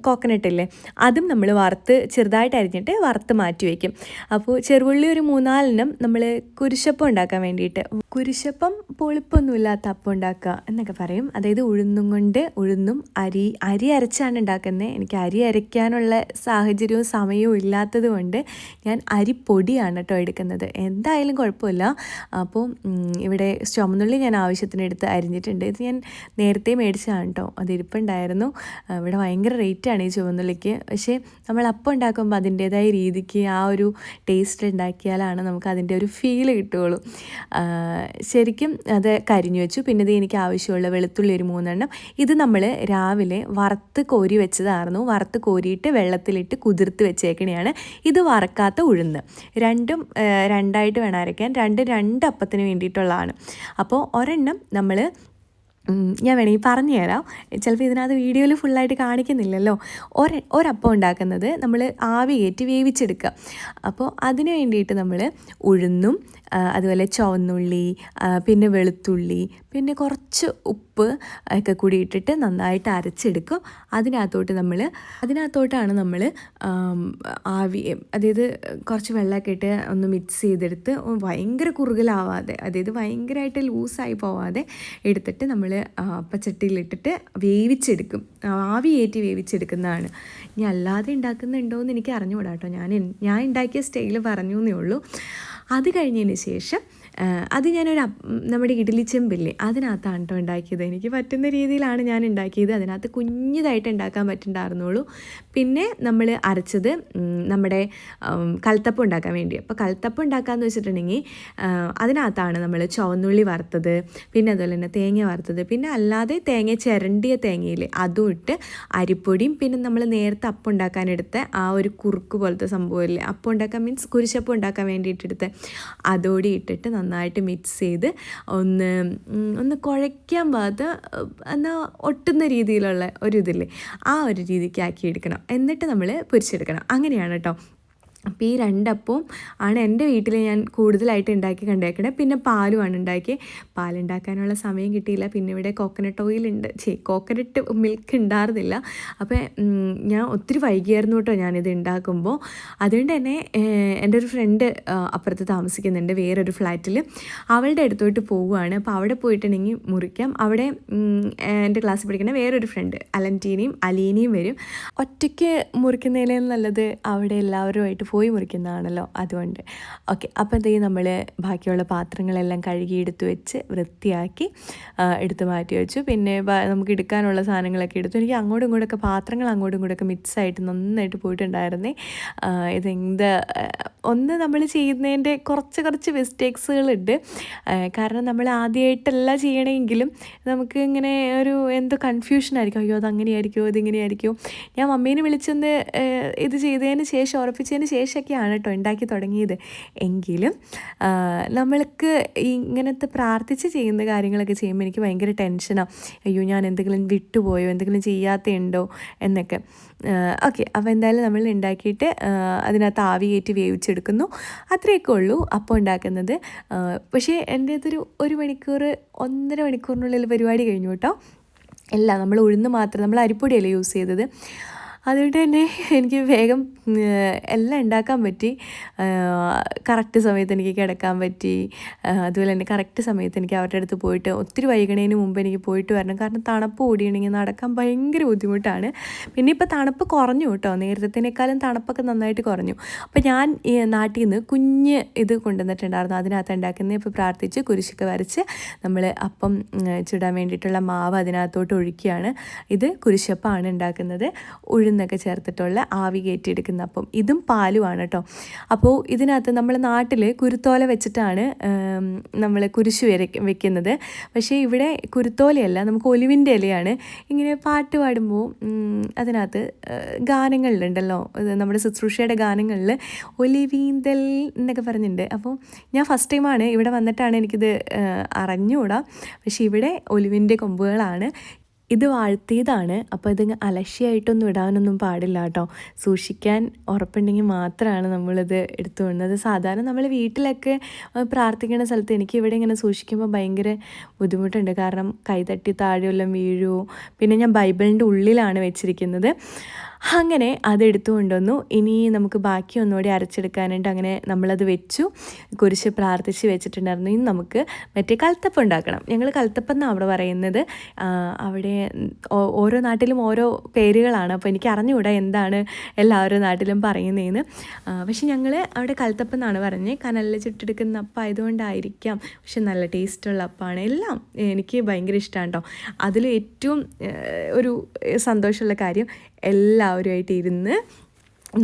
കോക്കനട്ട് ഇല്ലേ അതും നമ്മൾ വറുത്ത് ചെറുതായിട്ട് അരിഞ്ഞിട്ട് വറുത്ത് മാറ്റി വയ്ക്കും. അപ്പോൾ ചെറുവള്ളി ഒരു മൂന്നാലിനും നമ്മൾ കുരിശപ്പം ഉണ്ടാക്കാൻ വേണ്ടിയിട്ട്. കുരിശപ്പം പൊളിപ്പൊന്നുമില്ലാത്ത അപ്പം ഉണ്ടാക്കുക എന്നൊക്കെ പറയും. അതായത് ഉഴുന്നും കൊണ്ട് ഉഴുന്നും അരി അരി അരച്ചാണ് ഉണ്ടാക്കുന്നത്. എനിക്ക് അരി അരയ്ക്കാനുള്ള സാഹചര്യവും സമയവും ഇല്ലാത്തത് കൊണ്ട് ഞാൻ അരിപ്പൊടിയാണ് കേട്ടോ എടുക്കുന്നത്. എന്തായാലും കുഴപ്പമില്ല. അപ്പോൾ ഇവിടെ ചുമന്നുള്ളി ഞാൻ ആവശ്യത്തിന് എടുത്ത് അരിഞ്ഞിട്ടുണ്ട്. ഇത് ഞാൻ നേരത്തെ മേടിച്ചതാണ് കേട്ടോ. അത് ഇരിപ്പുണ്ടായിരുന്നു. ഇവിടെ ഭയങ്കര റേറ്റാണ് ഈ ചുവന്നുള്ളിക്ക് പക്ഷേ നമ്മൾ അപ്പം ഉണ്ടാക്കുമ്പോൾ അതിന്റേതായ രീതിക്ക് ആ ഒരു ടേസ്റ്റ് ഉണ്ടാക്കിയാലാണ് നമുക്ക് അതിന്റെ ഒരു ഫീൽ കിട്ടുകയുള്ളൂ ശരിക്കും അത് കരിഞ്ഞു വെച്ചു. പിന്നെ ഇത് എനിക്ക് ആവശ്യമുള്ള വെളുത്തുള്ളി ഒരു മൂന്നെണ്ണം. ഇത് നമ്മൾ രാവിലെ വറുത്ത് കോരി വെച്ചതായിരുന്നു. വറുത്ത് കോരിയിട്ട് വെള്ളത്തിലിട്ട് കുതിർത്ത് വെച്ചേക്കണെയാണ്. ഇത് വറക്കാത്ത ഉഴുന്ന്. രണ്ടും രണ്ടായിട്ട് വേണം അരയ്ക്കാൻ രണ്ട് രണ്ട് അപ്പത്തിന് വേണ്ടിയിട്ടുള്ളതാണ്. അപ്പോൾ ഒരെണ്ണം നമ്മൾ ഞാൻ വേണമെങ്കിൽ പറഞ്ഞു തരാം ചിലപ്പോൾ ഇതിനകത്ത് വീഡിയോയിൽ ഫുള്ളായിട്ട് കാണിക്കുന്നില്ലല്ലോ. ഒര ഒരപ്പം ഉണ്ടാക്കുന്നത് നമ്മൾ ആവി കയറ്റി വേവിച്ചെടുക്കുക. അപ്പോൾ അതിന് വേണ്ടിയിട്ട് നമ്മൾ ഉഴുന്നും അതുപോലെ ചുവന്നുള്ളി പിന്നെ വെളുത്തുള്ളി പിന്നെ കുറച്ച് ഉപ്പ് ഒക്കെ കൂടി ഇട്ടിട്ട് നന്നായിട്ട് അരച്ചെടുക്കും. അതിനകത്തോട്ട് നമ്മൾ അതിനകത്തോട്ടാണ് നമ്മൾ ആവി അതായത് കുറച്ച് വെള്ളമൊക്കെ ഇട്ട് ഒന്ന് മിക്സ് ചെയ്തെടുത്ത് ഭയങ്കര കുറുകലാവാതെ അതായത് ഭയങ്കരമായിട്ട് ലൂസായി പോവാതെ എടുത്തിട്ട് നമ്മൾ അപ്പച്ചട്ടിയിലിട്ടിട്ട് വേവിച്ചെടുക്കും. ആവി കയറ്റി വേവിച്ചെടുക്കുന്നതാണ്. ഇനി അല്ലാതെ ഉണ്ടാക്കുന്നുണ്ടോ എന്ന് എനിക്ക് അറിഞ്ഞുകൂടാ കേട്ടോ ഞാൻ ഞാൻ ഉണ്ടാക്കിയ സ്റ്റൈൽ പറഞ്ഞു എന്നേ ഉള്ളൂ. അത് കഴിഞ്ഞതിന് ശേഷം അത് ഞാനൊരു നമ്മുടെ ഇഡ്ഡലി ചെമ്പില്ലേ അതിനകത്താണ് കേട്ടോ ഉണ്ടാക്കിയത്. എനിക്ക് പറ്റുന്ന രീതിയിലാണ് ഞാൻ ഉണ്ടാക്കിയത്. അതിനകത്ത് കുഞ്ഞിതായിട്ട് ഉണ്ടാക്കാൻ പറ്റുന്നുണ്ടായിരുന്നുള്ളൂ. പിന്നെ നമ്മൾ അരച്ചത് നമ്മുടെ കൽത്തപ്പം ഉണ്ടാക്കാൻ വേണ്ടി. അപ്പോൾ കൽത്തപ്പം ഉണ്ടാക്കാമെന്ന് വെച്ചിട്ടുണ്ടെങ്കിൽ അതിനകത്താണ് നമ്മൾ ചുവന്നുള്ളി വറുത്തത് പിന്നെ അതുപോലെ തന്നെ തേങ്ങ വറുത്തത് പിന്നെ അല്ലാതെ തേങ്ങ ചിരണ്ടിയ തേങ്ങയിൽ അതും ഇട്ട് അരിപ്പൊടിയും പിന്നെ നമ്മൾ നേരത്തെ അപ്പം ഉണ്ടാക്കാനെടുത്ത ആ ഒരു കുറുക്ക് പോലത്തെ സംഭവമില്ലേ അപ്പം ഉണ്ടാക്കാൻ മീൻസ് കുരിശപ്പം ഉണ്ടാക്കാൻ വേണ്ടിയിട്ടെടുത്ത് അതോടി ഇട്ടിട്ട് നന്നായിട്ട് മിക്സ് ചെയ്ത് ഒന്ന് ഒന്ന് കുഴയ്ക്കാൻ പാകത്ത് എന്നാൽ ഒട്ടുന്ന രീതിയിലുള്ള ഒരു ഇതില്ലേ ആ ഒരു രീതിക്ക് ആക്കിയെടുക്കണം എന്നിട്ട് നമ്മൾ പൊരിച്ചെടുക്കണം. അങ്ങനെയാണ് കേട്ടോ അപ്പോൾ ഈ രണ്ടപ്പവും ആണ് എന്റെ വീട്ടിൽ ഞാൻ കൂടുതലായിട്ട് ഉണ്ടാക്കി കണ്ടേക്കണേ. പിന്നെ പാലുമാണ് ഉണ്ടാക്കി പാലുണ്ടാക്കാനുള്ള സമയം കിട്ടിയില്ല. പിന്നെ ഇവിടെ കോക്കനട്ട് ഓയിൽ ഉണ്ട്. ചേ കോക്കനട്ട് മിൽക്ക് ഉണ്ടായിരുന്നില്ല. അപ്പോൾ ഞാൻ ഒത്തിരി വൈകിയായിരുന്നു കേട്ടോ ഞാനിത് ഉണ്ടാക്കുമ്പോൾ. അതുകൊണ്ട് തന്നെ എന്റെ ഒരു ഫ്രണ്ട് അപ്പുറത്ത് താമസിക്കുന്നുണ്ട് വേറൊരു ഫ്ലാറ്റിൽ അവളുടെ അടുത്തോട്ട് പോവുകയാണ്. അപ്പോൾ അവിടെ പോയിട്ടുണ്ടെങ്കിൽ മുറിക്കാം. അവിടെ എന്റെ ക്ലാസ്സിൽ പഠിക്കുന്ന വേറൊരു ഫ്രണ്ട് അലന്റീനയും അലീനയും വരും. ഒറ്റയ്ക്ക് മുറിക്കുന്നതിലും നല്ലത് അവിടെ എല്ലാവരുമായിട്ട് പോയി മുറിക്കുന്നതാണല്ലോ അതുകൊണ്ട്. ഓക്കെ അപ്പോൾ എന്തെങ്കിലും നമ്മൾ ബാക്കിയുള്ള പാത്രങ്ങളെല്ലാം കഴുകി എടുത്തു വെച്ച് വൃത്തിയാക്കി എടുത്ത് മാറ്റി വെച്ചു. പിന്നെ നമുക്ക് എടുക്കാനുള്ള സാധനങ്ങളൊക്കെ എടുത്തു. എനിക്ക് അങ്ങോട്ടും ഇങ്ങോട്ടൊക്കെ പാത്രങ്ങൾ അങ്ങോട്ടും ഇങ്ങോട്ടൊക്കെ മിക്സ് ആയിട്ട് നന്നായിട്ട് പോയിട്ടുണ്ടായിരുന്നേ. ഇതെന്ത് ഒന്ന് നമ്മൾ ചെയ്യുന്നതിന്റെ കുറച്ച് കുറച്ച് മിസ്റ്റേക്സുകളുണ്ട് കാരണം നമ്മൾ ആദ്യമായിട്ടല്ല ചെയ്യണമെങ്കിലും നമുക്ക് ഇങ്ങനെ ഒരു എന്തോ കൺഫ്യൂഷൻ ആയിരിക്കും അയ്യോ അതങ്ങനെയായിരിക്കുമോ ഇതിങ്ങനെയായിരിക്കുമോ. ഞാൻ മമ്മീനെ വിളിച്ചൊന്ന് ഇത് ചെയ്തതിന് ശേഷം ഉറപ്പിച്ചതിന് ശേഷമൊക്കെയാണ് കേട്ടോ ഉണ്ടാക്കി തുടങ്ങിയത്. എങ്കിലും നമ്മൾക്ക് ഇങ്ങനത്തെ പ്രാർത്ഥിച്ച് ചെയ്യുന്ന കാര്യങ്ങളൊക്കെ ചെയ്യുമ്പോൾ എനിക്ക് ഭയങ്കര ടെൻഷനാണ് അയ്യോ ഞാൻ എന്തെങ്കിലും വിട്ടുപോയോ എന്തെങ്കിലും ചെയ്യാത്തയുണ്ടോ എന്നൊക്കെ. ഓക്കെ അപ്പോൾ എന്തായാലും നമ്മൾ ഉണ്ടാക്കിയിട്ട് അതിനകത്ത് ആവി കയറ്റി വേവിച്ചെടുക്കുന്നു. അത്രയൊക്കെ ഉള്ളൂ അപ്പോൾ ഉണ്ടാക്കുന്നത്. പക്ഷേ എന്റെ അതൊരു ഒരു മണിക്കൂർ ഒന്നര മണിക്കൂറിനുള്ളിൽ പരിപാടി കഴിഞ്ഞു കേട്ടോ. എല്ലാം നമ്മൾ ഉഴുന്ന് മാത്രം നമ്മൾ അരിപ്പൊടിയല്ലേ യൂസ് ചെയ്തത്. അതുകൊണ്ട് തന്നെ എനിക്ക് വേഗം എല്ലാം ഉണ്ടാക്കാൻ പറ്റി. കറക്റ്റ് സമയത്ത് എനിക്ക് കിടക്കാൻ പറ്റി. അതുപോലെ തന്നെ കറക്റ്റ് സമയത്ത് എനിക്ക് അവരുടെ അടുത്ത് പോയിട്ട് ഒത്തിരി വൈകണേന് മുമ്പ് എനിക്ക് പോയിട്ട് വരണം. കാരണം തണുപ്പ് ഓടിയണമെങ്കിൽ നടക്കാൻ ഭയങ്കര ബുദ്ധിമുട്ടാണ്. പിന്നെ ഇപ്പോൾ തണുപ്പ് കുറഞ്ഞു കേട്ടോ. നേരത്തേനേക്കാളും തണുപ്പൊക്കെ നന്നായിട്ട് കുറഞ്ഞു. അപ്പോൾ ഞാൻ നാട്ടിൽ നിന്ന് കുഞ്ഞ് ഇത് കൊണ്ടുവന്നിട്ടുണ്ടായിരുന്നു. അതിനകത്ത് ഉണ്ടാക്കുന്നത് ഇപ്പോൾ പ്രാർത്ഥിച്ച് കുരിശൊക്കെ വരച്ച് നമ്മൾ അപ്പം ചുടാൻ വേണ്ടിയിട്ടുള്ള മാവ് അതിനകത്തോട്ട് ഒഴിക്കുകയാണ്. ഇത് കുരിശപ്പമാണ് ഉണ്ടാക്കുന്നത്. ഉഴുന്നൊക്കെ ചേർത്തിട്ടുള്ള ആവി കയറ്റിയെടുക്കുന്ന അപ്പം ഇതും പാലുമാണ് കേട്ടോ. അപ്പോൾ ഇതിനകത്ത് നമ്മൾ നാട്ടിൽ കുരുത്തോല വെച്ചിട്ടാണ് നമ്മൾ കുരിശു വര വെക്കുന്നത്. പക്ഷേ ഇവിടെ കുരുത്തോലയല്ല നമുക്ക് ഒലിവിന്റെ ഇലയാണ്. ഇങ്ങനെ പാട്ട് പാടുമ്പോൾ അതിനകത്ത് ഗാനങ്ങളിലുണ്ടല്ലോ. നമ്മുടെ ശുശ്രൂഷയുടെ ഗാനങ്ങളിൽ ഒലിവീന്തൽ എന്നൊക്കെ പറഞ്ഞിട്ടുണ്ട്. അപ്പോൾ ഞാൻ ഫസ്റ്റ് ടൈമാണ് ഇവിടെ വന്നിട്ടാണ് എനിക്കിത് അറിഞ്ഞുകൂടാ. പക്ഷേ ഇവിടെ ഒലിവിന്റെ കൊമ്പുകളാണ്. ഇത് വാഴ്ത്തിയതാണ്. അപ്പോൾ ഇത് അലക്ഷ്യമായിട്ടൊന്നും ഇടാനൊന്നും പാടില്ല കേട്ടോ. സൂക്ഷിക്കാൻ ഉറപ്പുണ്ടെങ്കിൽ മാത്രമാണ് നമ്മളിത് എടുത്തു കൊണ്ടത് സാധാരണ നമ്മൾ വീട്ടിലൊക്കെ പ്രാർത്ഥിക്കുന്ന സ്ഥലത്ത് എനിക്ക് ഇവിടെ ഇങ്ങനെ സൂക്ഷിക്കുമ്പോൾ ഭയങ്കര ബുദ്ധിമുട്ടുണ്ട്. കാരണം കൈതട്ടി താഴെ വല്ലതും വീഴുമോ പിന്നെ ഞാൻ ബൈബിളിന്റെ ഉള്ളിലാണ് വെച്ചിരിക്കുന്നത്. അങ്ങനെ അതെടുത്തു കൊണ്ടുവന്നു. ഇനി നമുക്ക് ബാക്കി ഒന്നുകൂടി അരച്ചെടുക്കാനായിട്ട് അങ്ങനെ നമ്മളത് വെച്ചു. കുരിശ് പ്രാർത്ഥിച്ച് വെച്ചിട്ടുണ്ടായിരുന്നു. ഇനി നമുക്ക് മറ്റേ കൽത്തപ്പം ഉണ്ടാക്കണം. ഞങ്ങൾ കൽത്തപ്പം എന്നാണ് അവിടെ പറയുന്നത്? അവിടെ ഓരോ നാട്ടിലും ഓരോ പേരുകളാണ്. അപ്പോൾ എനിക്ക് അറിഞ്ഞുകൂടാ എന്താണ് എല്ലാവരും നാട്ടിലും പറയുന്നതെന്ന് പക്ഷെ ഞങ്ങൾ അവിടെ കൽത്തപ്പം എന്നാണ് പറഞ്ഞത് കനലിൽ ചുട്ടെടുക്കുന്ന അപ്പം ആയതുകൊണ്ടായിരിക്കാം. പക്ഷെ നല്ല ടേസ്റ്റുള്ള അപ്പമാണ് എല്ലാം എനിക്ക് ഭയങ്കര ഇഷ്ടമാണ് കേട്ടോ. അതിൽ ഏറ്റവും ഒരു സന്തോഷമുള്ള കാര്യം എല്ലാവരുമായിട്ട് ഇരുന്ന്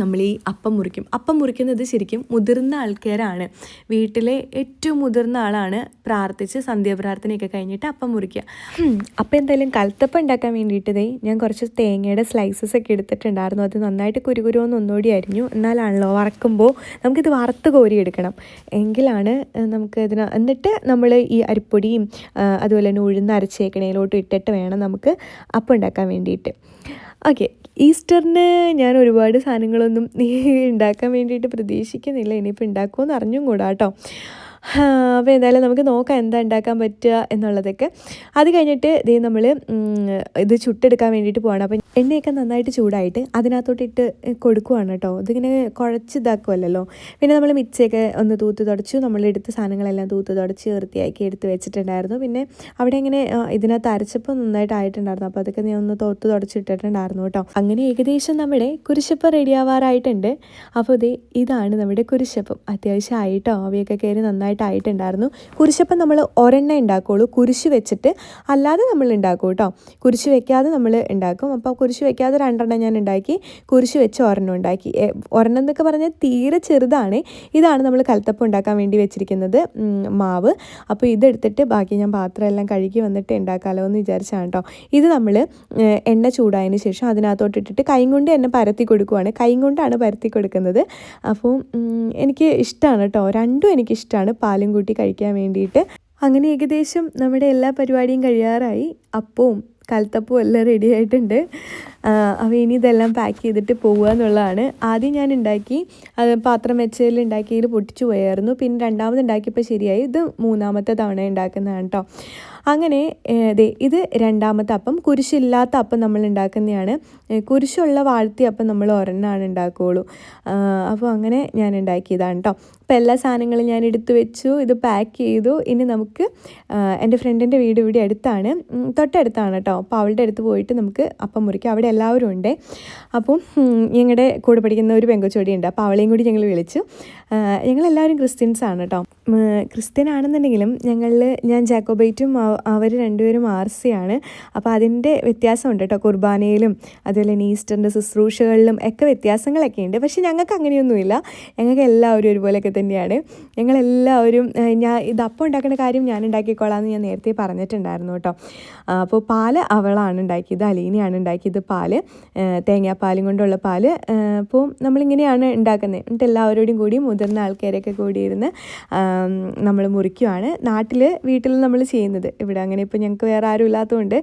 നമ്മൾ ഈ അപ്പം മുറിക്കും. അപ്പം മുറിക്കുന്നത് ശരിക്കും മുതിർന്ന ആൾക്കാരാണ്. വീട്ടിലെ ഏറ്റവും മുതിർന്ന ആളാണ് പ്രാർത്ഥിച്ച് സന്ധ്യാപ്രാർത്ഥനയൊക്കെ കഴിഞ്ഞിട്ട് അപ്പം മുറിക്കുക. അപ്പം എന്തായാലും കലത്തപ്പം ഉണ്ടാക്കാൻ വേണ്ടിയിട്ട് ഞാൻ കുറച്ച് തേങ്ങയുടെ സ്ലൈസസ് ഒക്കെ എടുത്തിട്ടുണ്ടായിരുന്നു. അത് നന്നായിട്ട് കുരുകുരുവെന്ന് ഒന്നുകൂടി അരിഞ്ഞു. എന്നാലാണല്ലോ വറക്കുമ്പോൾ നമുക്കിത് വറുത്ത് കോരി എടുക്കണം. എങ്കിലാണ് നമുക്ക് ഇതിന് എന്നിട്ട് നമ്മൾ ഈ അരിപ്പൊടിയും അതുപോലെ തന്നെ ഉഴുന്ന് അരച്ചേക്കണയിലോട്ട് ഇട്ടിട്ട് വേണം നമുക്ക് അപ്പം ഉണ്ടാക്കാൻ വേണ്ടിയിട്ട്. ഓക്കെ ഈസ്റ്ററിന് ഞാൻ ഒരുപാട് സാധനങ്ങളൊന്നും ഉണ്ടാക്കാൻ വേണ്ടിയിട്ട് പ്രതീക്ഷിക്കുന്നില്ല. ഇനിയിപ്പോൾ ഉണ്ടാക്കുമെന്ന് അറിഞ്ഞും കൂടാ കേട്ടോ അപ്പോൾ എന്തായാലും നമുക്ക് നോക്കാം എന്താ ഉണ്ടാക്കാൻ പറ്റുക എന്നുള്ളതൊക്കെ. അത് കഴിഞ്ഞിട്ട് ഇതേ നമ്മൾ ഇത് ചുട്ടെടുക്കാൻ വേണ്ടിയിട്ട് പോകണം അപ്പം എണ്ണയൊക്കെ നന്നായിട്ട് ചൂടായിട്ട് അതിനകത്തോട്ട് ഇട്ട് കൊടുക്കുവാണ് കേട്ടോ. ഇതിങ്ങനെ കുഴച്ച് ഇതാക്കുമല്ലോ പിന്നെ നമ്മൾ മിക്സിയൊക്കെ ഒന്ന് തൂത്ത് തുടച്ചു. നമ്മൾ എടുത്ത സാധനങ്ങളെല്ലാം തൂത്ത് തുടച്ച് വൃത്തിയാക്കി എടുത്ത് വെച്ചിട്ടുണ്ടായിരുന്നു. പിന്നെ അവിടെ ഇങ്ങനെ ഇതിനകത്ത് അരച്ചപ്പോൾ നന്നായിട്ട് ആയിട്ടുണ്ടായിരുന്നു. അപ്പോൾ അതൊക്കെ ഞാൻ ഒന്ന് തോത്ത് തുടച്ചിട്ടിട്ടുണ്ടായിരുന്നു കേട്ടോ. അങ്ങനെ ഏകദേശം നമ്മുടെ കുരിശപ്പം റെഡിയാവാറായിട്ടുണ്ട്. അപ്പോൾ ഇതേ ഇതാണ് നമ്മുടെ കുരിശപ്പം. അത്യാവശ്യം ആയിട്ടോ? അവയൊക്കെ കയറി നന്നായിട്ട് ആയിട്ടുണ്ടായിരുന്നു. കുരിശപ്പം നമ്മൾ ഒരെണ്ണ ഉണ്ടാക്കുകയുള്ളൂ കുരിശ് വെച്ചിട്ട് അല്ലാതെ നമ്മൾ ഉണ്ടാക്കും കേട്ടോ. കുരിശ് വെക്കാതെ നമ്മൾ ഉണ്ടാക്കും. അപ്പോൾ കുരിശ് വെക്കാതെ രണ്ടെണ്ണം ഞാൻ ഉണ്ടാക്കി. കുരിശ് വെച്ച് ഒരെണ്ണം ഉണ്ടാക്കി. ഒരെണ്ണം എന്നൊക്കെ പറഞ്ഞാൽ തീരെ ചെറുതാണ്. ഇതാണ് നമ്മൾ കൽത്തപ്പം ഉണ്ടാക്കാൻ വേണ്ടി വെച്ചിരിക്കുന്നത് മാവ്. അപ്പോൾ ഇതെടുത്തിട്ട് ബാക്കി ഞാൻ പാത്രമെല്ലാം കഴുകി വന്നിട്ട് ഉണ്ടാക്കാമല്ലോ എന്ന് വിചാരിച്ചാണ് കേട്ടോ. ഇത് നമ്മൾ എണ്ണ ചൂടായതിന് ശേഷം അതിനകത്തോട്ട് ഇട്ടിട്ട് കൈ കൊണ്ട് എന്നെ പരത്തി കൊടുക്കുവാണ്. കൈ കൊണ്ടാണ് പരത്തി കൊടുക്കുന്നത്. അപ്പോൾ എനിക്ക് ഇഷ്ടമാണ് കേട്ടോ. രണ്ടും എനിക്ക് ഇഷ്ടമാണ് പാലും കൂട്ടി കഴിക്കാൻ വേണ്ടിയിട്ട്. അങ്ങനെ ഏകദേശം നമ്മുടെ എല്ലാ പരിപാടിയും കഴിയാറായി. അപ്പവും കൽത്തപ്പവും എല്ലാം റെഡി ആയിട്ടുണ്ട്. അപ്പോൾ ഇനി ഇതെല്ലാം പാക്ക് ചെയ്തിട്ട് പോവുക എന്നുള്ളതാണ്. ആദ്യം ഞാൻ ഉണ്ടാക്കി അത് പാത്രം വെച്ചതിൽ ഉണ്ടാക്കിയതിൽ പൊട്ടിച്ചു പോയായിരുന്നു. പിന്നെ രണ്ടാമത് ഉണ്ടാക്കിയപ്പോൾ ശരിയായി. ഇത് മൂന്നാമത്തെ തവണ ഉണ്ടാക്കുന്നതാണ് കേട്ടോ അങ്ങനെ ഇത് രണ്ടാമത്തെ അപ്പം. കുരിശില്ലാത്ത അപ്പം നമ്മൾ ഉണ്ടാക്കുന്നതാണ്. കുരിശുള്ള വാഴ്ത്തി അപ്പം നമ്മൾ ഒരെണ്ണമാണ് ഉണ്ടാക്കുകയുള്ളൂ അപ്പോൾ അങ്ങനെ ഞാൻ ഉണ്ടാക്കിയതാണ് കേട്ടോ അപ്പോൾ എല്ലാ സാധനങ്ങളും ഞാൻ എടുത്തു വെച്ചു. ഇത് പാക്ക് ചെയ്തു. ഇനി നമുക്ക് എന്റെ ഫ്രണ്ടിന്റെ വീട് ഇവിടെ അടുത്താണ്. തൊട്ടടുത്താണ് കേട്ടോ. അപ്പോൾ അവളുടെ അടുത്ത് പോയിട്ട് നമുക്ക് അപ്പം മുറിക്കാം. അവിടെ എല്ലാവരും ഉണ്ട്. അപ്പം ഞങ്ങളുടെ കൂടെ പഠിക്കുന്ന ഒരു പെങ്കൊച്ചോടി ഉണ്ട്. അപ്പോൾ അവളെയും കൂടി ഞങ്ങൾ വിളിച്ചു. ഞങ്ങളെല്ലാവരും ക്രിസ്ത്യൻസ് ആണ് കേട്ടോ. ക്രിസ്ത്യൻ ആണെന്നുണ്ടെങ്കിലും ഞങ്ങളിൽ ഞാൻ ജാക്കോബൈറ്റും അവർ രണ്ടുപേരും ആർ സി ആണ് അപ്പോൾ അതിന്റെ വ്യത്യാസമുണ്ട് കേട്ടോ. കുർബാനയിലും അതുപോലെ തന്നെ ഈസ്റ്ററിന്റെ ശുശ്രൂഷകളിലും ഒക്കെ വ്യത്യാസങ്ങളൊക്കെ ഉണ്ട്. പക്ഷേ ഞങ്ങൾക്ക് അങ്ങനെയൊന്നുമില്ല. ഞങ്ങൾക്ക് എല്ലാവരും ഒരുപോലെയൊക്കെ തന്നെയാണ്. ഞങ്ങളെല്ലാവരും ഞാൻ ഇത് അപ്പം ഉണ്ടാക്കുന്ന കാര്യം ഞാൻ ഉണ്ടാക്കിക്കോളാം എന്ന് ഞാൻ നേരത്തെ പറഞ്ഞിട്ടുണ്ടായിരുന്നു കേട്ടോ. അപ്പോൾ പാൽ അവളാണ് ഉണ്ടാക്കിയത് അലീനയാണ് ഉണ്ടാക്കിയത് പാൽ. തേങ്ങാപ്പാലും കൊണ്ടുള്ള പാൽ. അപ്പോൾ നമ്മളിങ്ങനെയാണ് ഉണ്ടാക്കുന്നത്. എന്നിട്ട് എല്ലാവരോടും കൂടി മുതിർന്ന ആൾക്കാരൊക്കെ കൂടി ഇരുന്ന് നമ്മൾ മുറിക്കുവാണ്. നാട്ടിൽ വീട്ടിൽ നമ്മൾ ചെയ്യുന്നത്. ഇവിടെ അങ്ങനെ ഇപ്പോൾ ഞങ്ങൾക്ക് വേറെ ആരും ഇല്ലാത്തതുകൊണ്ട്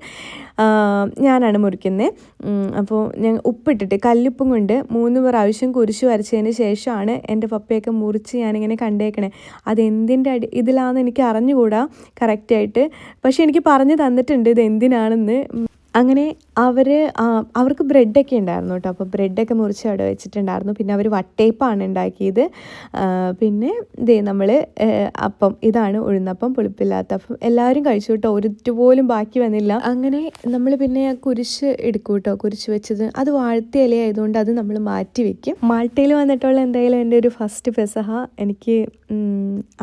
ഞാനാണ് മുറിക്കുന്നത് അപ്പോൾ ഞാൻ ഉപ്പിട്ടിട്ട് കല്ലുപ്പും കൊണ്ട് മൂന്ന് പ്രാവശ്യം കുരിശ് വരച്ചതിന് ശേഷമാണ് എന്റെ പപ്പയൊക്കെ മുറിച്ച് ഞാനിങ്ങനെ കണ്ടേക്കണേ. അതെന്തിന്റെ അടി ഇതിലാണെന്ന് എനിക്ക് അറിഞ്ഞുകൂടാ കറക്റ്റായിട്ട് പക്ഷേ എനിക്ക് പറഞ്ഞു തന്നിട്ടുണ്ട് ഇത് എന്തിനാണെന്ന് അങ്ങനെ അവർ അവർക്ക് ബ്രെഡൊക്കെ ഉണ്ടായിരുന്നു കേട്ടോ. അപ്പോൾ ബ്രെഡൊക്കെ മുറിച്ച് അവിടെ വെച്ചിട്ടുണ്ടായിരുന്നു. പിന്നെ അവർ വട്ടയപ്പാണ് ഉണ്ടാക്കിയത്. പിന്നെ ഇതേ നമ്മൾ അപ്പം ഇതാണ് ഉഴുന്നപ്പം പുളിപ്പില്ലാത്ത അപ്പം എല്ലാവരും കഴിച്ചു കേട്ടോ. ഒരുറ്റുപോലും ബാക്കി വന്നില്ല. അങ്ങനെ നമ്മൾ പിന്നെ ആ കുരിശ് എടുക്കും കേട്ടോ. കുരിശ് വെച്ചത്. അത് വാഴ്ത്തി ഇലയായതുകൊണ്ട് അത് നമ്മൾ മാറ്റി വെക്കും. മാൾട്ടയിൽ വന്നിട്ടുള്ള എന്തായാലും എന്റെ ഒരു ഫസ്റ്റ് പെസഹ എനിക്ക്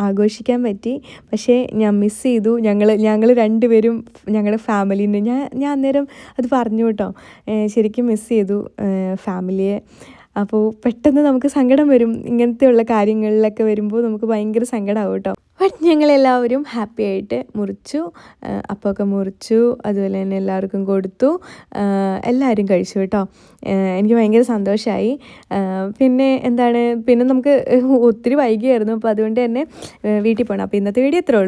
ആഘോഷിക്കാൻ പറ്റി. പക്ഷേ ഞാൻ മിസ് ചെയ്തു. ഞങ്ങൾ ഞങ്ങൾ രണ്ടുപേരും ഞങ്ങളുടെ ഫാമിലിന്റെ ഞാൻ ഞാൻ അന്നേരം അത് പറഞ്ഞു കേട്ടോ. ശരിക്കും മിസ് ചെയ്തു ഫാമിലിയെ അപ്പോൾ പെട്ടെന്ന് നമുക്ക് സങ്കടം വരും. ഇങ്ങനത്തെയുള്ള കാര്യങ്ങളിലൊക്കെ വരുമ്പോൾ നമുക്ക് ഭയങ്കര സങ്കടമാവും കേട്ടോ. ബട്ട് ഞങ്ങളെല്ലാവരും ഹാപ്പി ആയിട്ട് മുറിച്ചു. അപ്പമൊക്കെ മുറിച്ചു. അതുപോലെ തന്നെ എല്ലാവർക്കും കൊടുത്തു. എല്ലാവരും കഴിച്ചു കേട്ടോ. എനിക്ക് ഭയങ്കര സന്തോഷമായി പിന്നെ എന്താണ്? പിന്നെ നമുക്ക് ഒത്തിരി വൈകിയായിരുന്നു. അപ്പോൾ അതുകൊണ്ട് തന്നെ വീട്ടിൽ പോകണം അപ്പോൾ ഇന്നത്തെ വീഡിയോ ഇത്രേ ഉള്ളൂ.